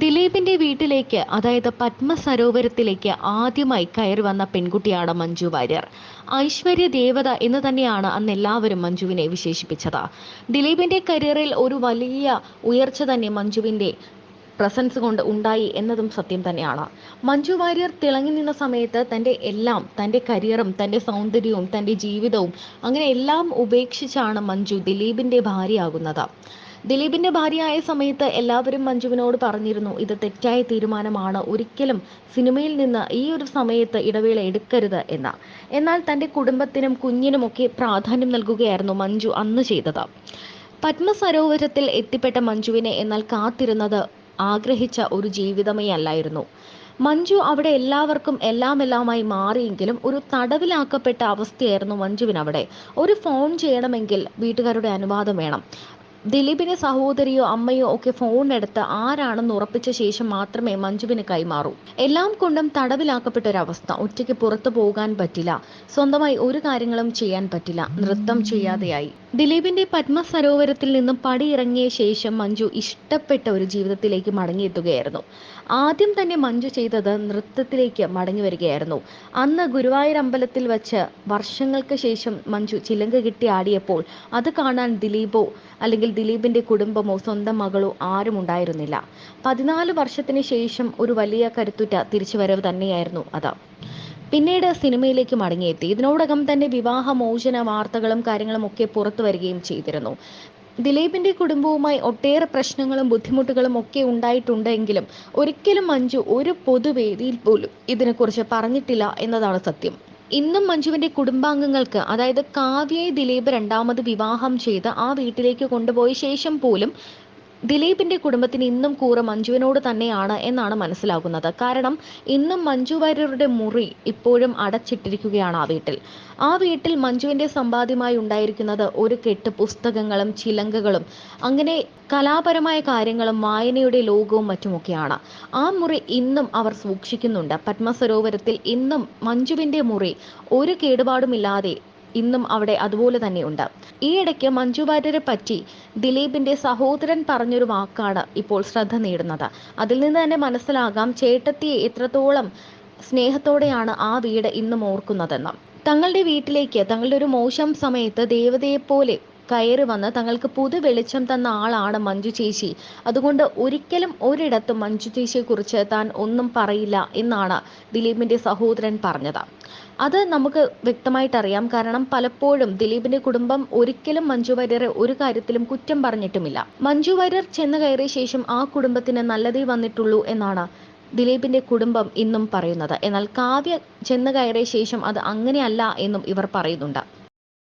ദിലീപിന്റെ വീട്ടിലേക്ക് അതായത് പത്മ സരോവരത്തിലേക്ക് ആദ്യമായി കയറി വന്ന പെൺകുട്ടിയാണ് മഞ്ജു വാര്യർ. ഐശ്വര്യ ദേവത എന്ന് തന്നെയാണ് അന്ന് എല്ലാവരും മഞ്ജുവിനെ വിശേഷിപ്പിച്ചത്. ദിലീപിന്റെ കരിയറിൽ ഒരു വലിയ ഉയർച്ച തന്നെ മഞ്ജുവിന്റെ പ്രസൻസ് കൊണ്ട് ഉണ്ടായി എന്നതും സത്യം തന്നെയാണ്. മഞ്ജു വാര്യർ തിളങ്ങി നിന്ന സമയത്ത് തന്റെ എല്ലാം തന്റെ കരിയറും തന്റെ സൗന്ദര്യവും തന്റെ ജീവിതവും അങ്ങനെ എല്ലാം ഉപേക്ഷിച്ചാണ് മഞ്ജു ദിലീപിന്റെ ഭാര്യയാകുന്നത്. ദിലീപിന്റെ ഭാര്യയായ സമയത്ത് എല്ലാവരും മഞ്ജുവിനോട് പറഞ്ഞിരുന്നു ഇത് തെറ്റായ തീരുമാനമാണ്. ഒരിക്കലും സിനിമയിൽ നിന്ന് ഈ ഒരു സമയത്ത് ഇടവേള എടുക്കരുത് എന്ന്. എന്നാൽ തന്റെ കുടുംബത്തിനും കുഞ്ഞിനുമൊക്കെ പ്രാധാന്യം നൽകുകയായിരുന്നു മഞ്ജു അന്ന് ചെയ്തത്. പത്മസരോവരത്തിൽ എത്തിപ്പെട്ട മഞ്ജുവിനെ എന്നാൽ കാത്തിരുന്നത് ആഗ്രഹിച്ച ഒരു ജീവിതമേ അല്ലായിരുന്നു. മഞ്ജു അവിടെ എല്ലാവർക്കും എല്ലാം എല്ലാമായി മാറിയെങ്കിലും ഒരു തടവിലാക്കപ്പെട്ട അവസ്ഥയായിരുന്നു മഞ്ജുവിന് അവിടെ ഒരു ഫോൺ ചെയ്യണമെങ്കിൽ വീട്ടുകാരുടെ അനുവാദം വേണം. ദിലീപിന്റെ സഹോദരിയോ അമ്മയോ ഒക്കെ ഫോൺ എടുത്ത് ആരാണെന്ന് ഉറപ്പിച്ച ശേഷം മാത്രമേ മഞ്ജുവിന് കൈമാറൂ. എല്ലാം കൊണ്ടും തടവിലാക്കപ്പെട്ട ഒരവസ്ഥ ഒറ്റയ്ക്ക് പുറത്തു പോകാൻ പറ്റില്ല. സ്വന്തമായി ഒരു കാര്യങ്ങളും ചെയ്യാൻ പറ്റില്ല. നൃത്തം ചെയ്യാതെയായി. ദിലീപിന്റെ പത്മ സരോവരത്തിൽ നിന്നും പടിയിറങ്ങിയ ശേഷം മഞ്ജു ഇഷ്ടപ്പെട്ട ഒരു ജീവിതത്തിലേക്ക് മടങ്ങിയെത്തുകയായിരുന്നു. ആദ്യം തന്നെ മഞ്ജു ചെയ്തത് നൃത്തത്തിലേക്ക് മടങ്ങി വരികയായിരുന്നു. അന്ന് ഗുരുവായൂർ അമ്പലത്തിൽ വച്ച് വർഷങ്ങൾക്ക് ശേഷം മഞ്ജു ചിലങ്ക കിട്ടി ആടിയപ്പോൾ അത് കാണാൻ ദിലീപോ അല്ലെങ്കിൽ ദിലീപിന്റെ കുടുംബമോ സ്വന്തം മകളോ ആരും ഉണ്ടായിരുന്നില്ല. പതിനാല് വർഷത്തിന് ശേഷം ഒരു വലിയ കരുത്തുറ്റ തിരിച്ചുവരവ് തന്നെയായിരുന്നു അത്. പിന്നീട് സിനിമയിലേക്ക് മടങ്ങിയെത്തി. ഇതിനോടകം തന്നെ വിവാഹ മോചന വാർത്തകളും കാര്യങ്ങളും ഒക്കെ പുറത്തു വരികയും ചെയ്തിരുന്നു. ദിലീപിന്റെ കുടുംബവുമായി ഒട്ടേറെ പ്രശ്നങ്ങളും ബുദ്ധിമുട്ടുകളും ഒക്കെ ഉണ്ടായിട്ടുണ്ടെങ്കിലും ഒരിക്കലും മഞ്ജു ഒരു പൊതുവേദിയിൽ പോലും ഇതിനെക്കുറിച്ച് പറഞ്ഞിട്ടില്ല എന്നതാണ് സത്യം. ഇന്നും മഞ്ജുവിന്റെ കുടുംബാംഗങ്ങൾക്ക് അതായത് കാവ്യയെ ദിലീപ് രണ്ടാമത് വിവാഹം ചെയ്ത് ആ വീട്ടിലേക്ക് കൊണ്ടുപോയ ശേഷം പോലും ദിലീപിന്റെ കുടുംബത്തിന് ഇന്നും കൂറ മഞ്ജുവിനോട് തന്നെയാണ് എന്നാണ് മനസ്സിലാകുന്നത്. കാരണം ഇന്നും മഞ്ജു വാര്യരുടെ മുറി ഇപ്പോഴും അടച്ചിട്ടിരിക്കുകയാണ് ആ വീട്ടിൽ. ആ വീട്ടിൽ മഞ്ജുവിന്റെ സമ്പാദ്യമായി ഉണ്ടായിരിക്കുന്നത് ഒരു കെട്ട് പുസ്തകങ്ങളും ചിലങ്കകളും അങ്ങനെ കലാപരമായ കാര്യങ്ങളും വായനയുടെ ലോകവും മറ്റുമൊക്കെയാണ്. ആ മുറി ഇന്നും അവർ സൂക്ഷിക്കുന്നുണ്ട്. പത്മസരോവരത്തിൽ ഇന്നും മഞ്ജുവിന്റെ മുറി ഒരു കേടുപാടുമില്ലാതെ ഇന്നും അവിടെ അതുപോലെ തന്നെയുണ്ട്. ഈയിടയ്ക്ക് മഞ്ജു വാര്യരെ പറ്റി ദിലീപിന്റെ സഹോദരൻ പറഞ്ഞൊരു വാക്കാണ് ഇപ്പോൾ ശ്രദ്ധ നേടുന്നത്. അതിൽ നിന്ന് തന്നെ മനസ്സിലാകാം ചേട്ടത്തിയെ എത്രത്തോളം സ്നേഹത്തോടെയാണ് ആ വീട് ഇന്നും ഓർക്കുന്നതെന്ന്. തങ്ങളുടെ വീട്ടിലേക്ക് തങ്ങളുടെ ഒരു മോശം സമയത്ത് ദേവതയെപ്പോലെ കയറി വന്ന് തങ്ങൾക്ക് പുതു വെളിച്ചം തന്ന ആളാണ് മഞ്ജു ചേച്ചി. അതുകൊണ്ട് ഒരിക്കലും ഒരിടത്തും മഞ്ജു ചേച്ചിയെക്കുറിച്ച് താൻ ഒന്നും പറയില്ല എന്നാണ് ദിലീപിന്റെ സഹോദരൻ പറഞ്ഞത്. അത് നമുക്ക് വ്യക്തമായിട്ട് അറിയാം കാരണം പലപ്പോഴും ദിലീപിന്റെ കുടുംബം ഒരിക്കലും മഞ്ജു വാര്യരെ ഒരു കാര്യത്തിലും കുറ്റം പറഞ്ഞിട്ടുമില്ല. മഞ്ജു വാര്യർ ചെന്ന് കയറിയ ശേഷം ആ കുടുംബത്തിന് നല്ലതേ വന്നിട്ടുള്ളൂ എന്നാണ് ദിലീപിന്റെ കുടുംബം ഇന്നും പറയുന്നത്. എന്നാൽ കാവ്യ ചെന്ന് കയറിയ ശേഷം അത് അങ്ങനെയല്ല എന്നും ഇവർ പറയുന്നുണ്ട്.